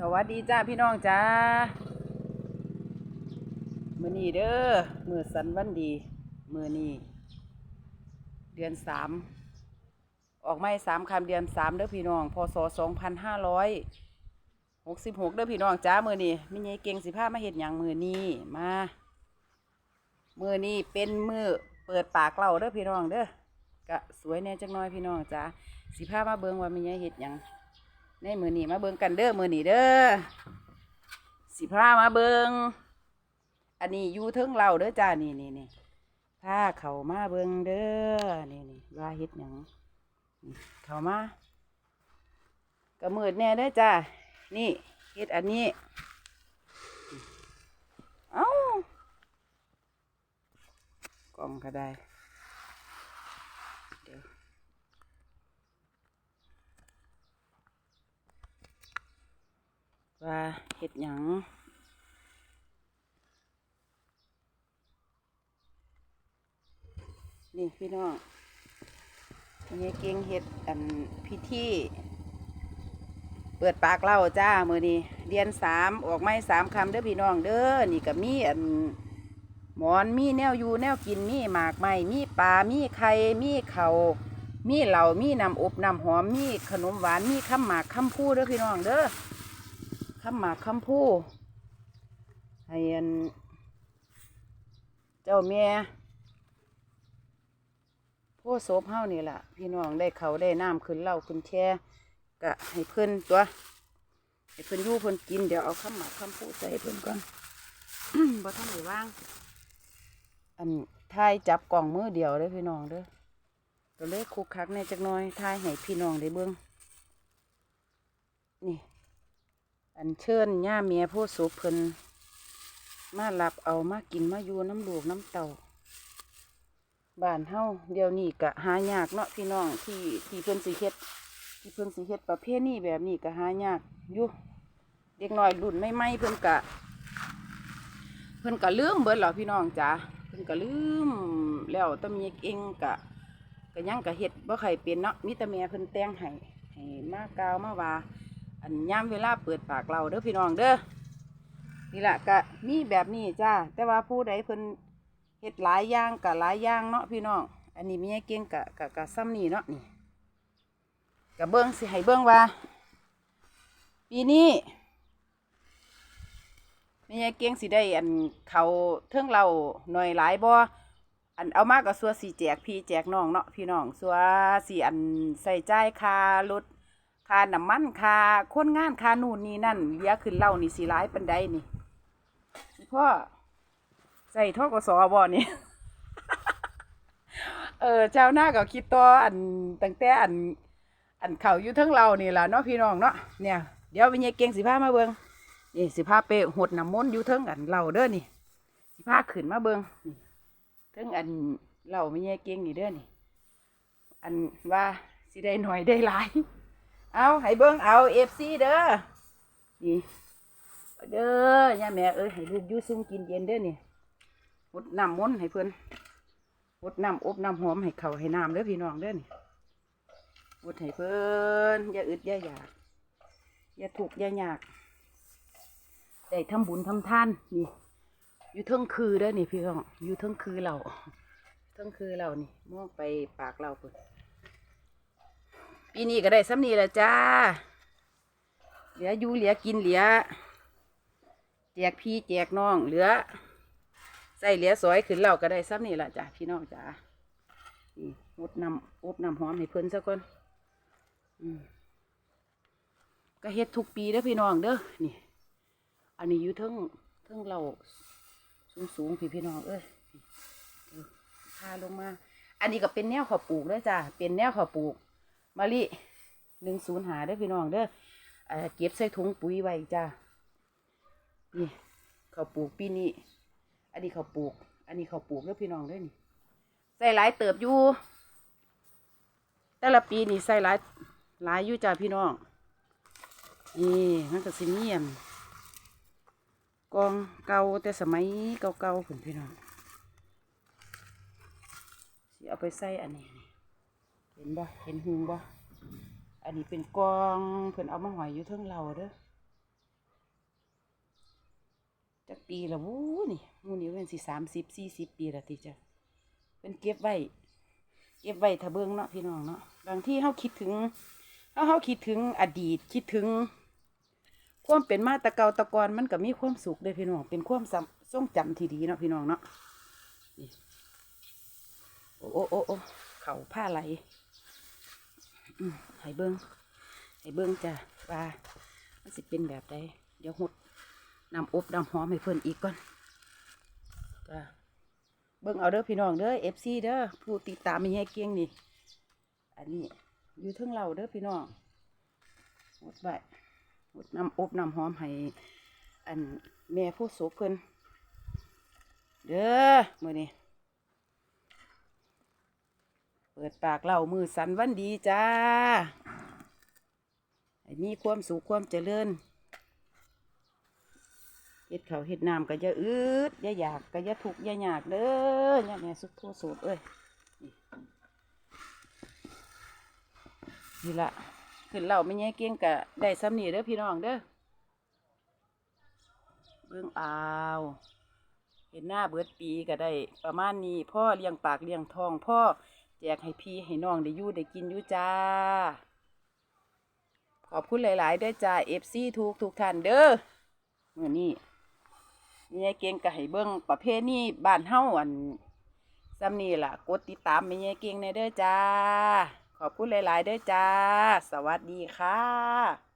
สวัสดีจ้าพี่น้องจ้ามือนี้เด้อมือสันวันดี มือนี้เดือนสามออกไม่สามคำเดือนสามเด้อพี่น้องพศสองพันห้าร้อยหกสิบหกเด้อพี่น้องจ้ามือนี้มิยายเก่งสิผ้ามาเห็ดหยังมือนี้มา มือนี้เป็นมือเปิดปากเล่าเด้อพี่น้องเด้อกะสวยแน่จังน้อยพี่น้องจ้าสิผ้ามาเบิงว่ามิยายเห็ดหยัง ในมือนี้มาเบิงกันเด้อมือนี้เด้อสิพามาเบิงอันนี้อยู่เทิงเราเด้อจ้านี่นี่นี่พาเขามาเบิงเด้อนี่นี่ว่าเฮ็ดหยังเขามากระมืดแน่เด้อจ้านี่เฮ็ดอันนี้เอ้ากล่องก็ได้เดี๋ยว ว่าเห็ดหยังนี่พี่น้องนี่เก่งเห็ดอันพิธีเปิดปากเล่าจ้ามือนี้เรียนสามออกไม่สามคำเด้อพี่น้องเด้อนี่ก็มีอันหมอนมีแนวอยู่แนวกินมีหมากไม้มีปลามีไข่มีเขามีเหล่ามีน้ำอบน้ำหอมมีขนมหวานมีข้ามหมากข้ามพูเด้อพี่น้องเด้อ คำหมากคำพูให้อัน เจ้าแม่ผู้โสบเฮานี่แหละพี่น้องได้เขาได้น้ำขึ้นเล้าขึ้นแช่กะให้เพิ่อนตัว ให้เพิ่อนยู่เพิ่อนกินเดี๋ยวเอาคำหมากคำพูใส่เพิ่อนก่อนบ่ทันได้ว่าง อันทายจับกล่องมือเดียวเลยพี่น้องเด้อตัวเล็กคุกคักในจักน้อยทายให้พี่น้องได้เบิ่งนี่ อันเชิญย่าเมียผู้สูบเพิ่นมาหลับเอามากินมาอยู่น้ำลูกน้ำเต่าบ้านเฮาเดี๋ยวนี้กะหายากเนาะพี่น้องที่ที่เพิ่นสิเฮ็ดที่เพิ่นสิเฮ็ดประเภทนี้แบบนี้กะหายากอยู่เด็กน้อยรุ่นไม่ไม่เพิ่นกะ เพิ่นกะลืมเบิดหรอพี่น้องจ้าเพิ่นกะลืมแล้วแตะมีเองกะกะยังกะเฮ็ดบ่ใครเป็นเนาะมีแต่แม่เพิ่นแต่งให้ให้มากาวมาว่า อันย่ำเวลาเปิดปากเราเด้อพี่น้องเด้อนี่แหละก็มีแบบนี้จ้าแต่ว่าผู้ใดเพิ่นเฮ็ดหลายอย่างกะหลายอย่างเนาะพี่น้องอันนี้มีเก่งกะกะกะซ้ำนี่เนาะนี่กะเบิ้งสิให้เบิ้งว่า ปีนี้มีเก่งสิได้อันเขาเทิงเราหน่อยหลายบ่อันเอามากก็สัวสีแจกพี่แจกน้องเนาะพี่น้องสัวสีอันใส่ใจายค่ารถ ค่าน้ำมันค่าคนงานค่านู่นนี่นั่นเลี้ยขึ้นเล่านี่สีร้ายปันใดนี่พ่อใส่ท่อกสอบ่นี่เออเจ้าหน้าก็คิดต่ออันตั้งแต่อัน อันเขาอยู่ทั้งเรานี่ล่ะเนาะพี่น้องเนาะเนี่ย เดี๋ยววิญญาเก่งสิพามาเบิงนี่สิพาไปหดน้ำมนต์อยู่ทั้งอันเราเด้อนี่ สิพาขึ้นมาเบิงนี่ทั้งอันเราวิญญาเก่งนี่เด้อนี่ อันว่าสิได้หน่อยได้หลาย เอาให้เบิ้งเอาเอฟซีเด้อนี่เด้อย่าแม่เอ้ยให้ลูกยูซุ่มกินเย็นเด้อนี่หดน้ำมนให้เพิ่อนหดน้ำอบน้ำหอมให้เขาให้น้ำเด้อพี่น้องเด้อนี่หดให้เพิ่อนอย่าอึดอย่าอยากอย่าถูกอย่ายากได้ทำบุญทำทานนี่อยู่เทิงคือเด้อนี่พี่น้องอยู่เทิงคือเราเทิงคือเรานี่มองไปปากเราเพิ่อน ปีนี้ก็ได้ซ้ำนี้แหละจ้า เหลืออยู่เหลือกินเหลือแจกพี่แจกน้องเหลือใส่เหลือสอยขึ้นเราก็ได้ซ้ำนี่แหละจ้าพี่น้องจ้านี่อดนำอบนำหอมให้เพิ่นซะก่อนก็เฮ็ดทุกปีเด้อพี่น้องเด้อนี่ อันนี้อยู่ทั้งทั้งเราสูงสูงพี่พี่น้องเอ้ยพาลงมา อันนี้ก็เป็นแนวข้าวปลูกเด้อจ้าเป็นแนวข้าวปลูก มะลิหนึ่งศูนย์หาได้อพี่น้องเด้อเก็บใส่ถุงปุ๋ยไว้จ้านี่เขาปลูกปีนี้ อันนี้เขาปลูก อันนี้เขาปลูกเด้อพี่น้องเด้อนี่ใส่หลายเติบอยู่ แต่ละปีนี่ใส่หลายหลายอยู่จ้าพี่น้องนี่มันก็สิเมียนกองเก่าแต่สมัยเก่าๆผุนพี่น้องเอาไปใส่อันนี้ เห็นบ่เห็นหุงบ่อันนี้เป็นกองเพิ่นเอามาหอยอยู่เทิงเราเด้อจักปีละวู้นี่หมูนี่เป็นสิสามสิบสี่สิบปีละติจ้ะเป็นเก็บไว้เก็บไว้ถ้าเบิ่งเนาะพี่น้องเนาะบางที่เฮาคิดถึงเฮาเฮาคิดถึงอดีตคิดถึง ความเป็นมาแตะเกาตะกอนมันก็มีความสุขเด้อพี่น้องเป็นความทรงทรงจำที่ดีเนาะพี่น้องเนาะโอ้โอ้โอ้เข่าผ้าไหล ให้เบิ้งให้เบิ้งจ้ะว่ามันสิเป็นแบบใดเดี๋ยวหดนำอบนำหอมให้เพิ่อนอีกก่อนจ้ะเบิ้งเอาเด้อพี่น้องเด้อเอฟซีเด้อผู้ติดตามมีให้เกียงนี่ อันนี้อยู่เทั้งเราเด้อพี่น้องหดไว้น้ำอบนำหอมให้อันแม่ผู้โสเพิ่อนเด้อมือนี้ เปิดปากเล่ามือสันวันดีจ้ามีความสุขความเจริญเฮ็ดเขาเฮ็ดน้ำก็จะอืดอย่าอยากก็จะทุกข์อย่าอยากเด้อเนี่ยแม่สุขผู้โสดเอ้ยนี่ละขึ้นเหล่าไม่แย่เก่งกะได้ซ้ำนี่เด้อพี่น้องเด้อเบิ่งอาวเห็นหน้าเบิดปีก็ได้ ประมาณนี้พ่อเลี้ยงปากเลี้ยงทองพ่อ แจกให้พี่ให้น้องได้อยู่ได้กินอยู่จ้า ขอบคุณหลาย ๆ ด้อจ้าเอฟซีทุกทุกท่านเด้อเมื่อนี้แม่เก่งก็ให้เบิ่งประเภทนี้บ้านเฮาอันซ้ำนี่ล่ะ กดติดตามแม่เก่งในเด้อจ้า ขอบคุณหลาย ๆ เด้อจ้า สวัสดีค่ะ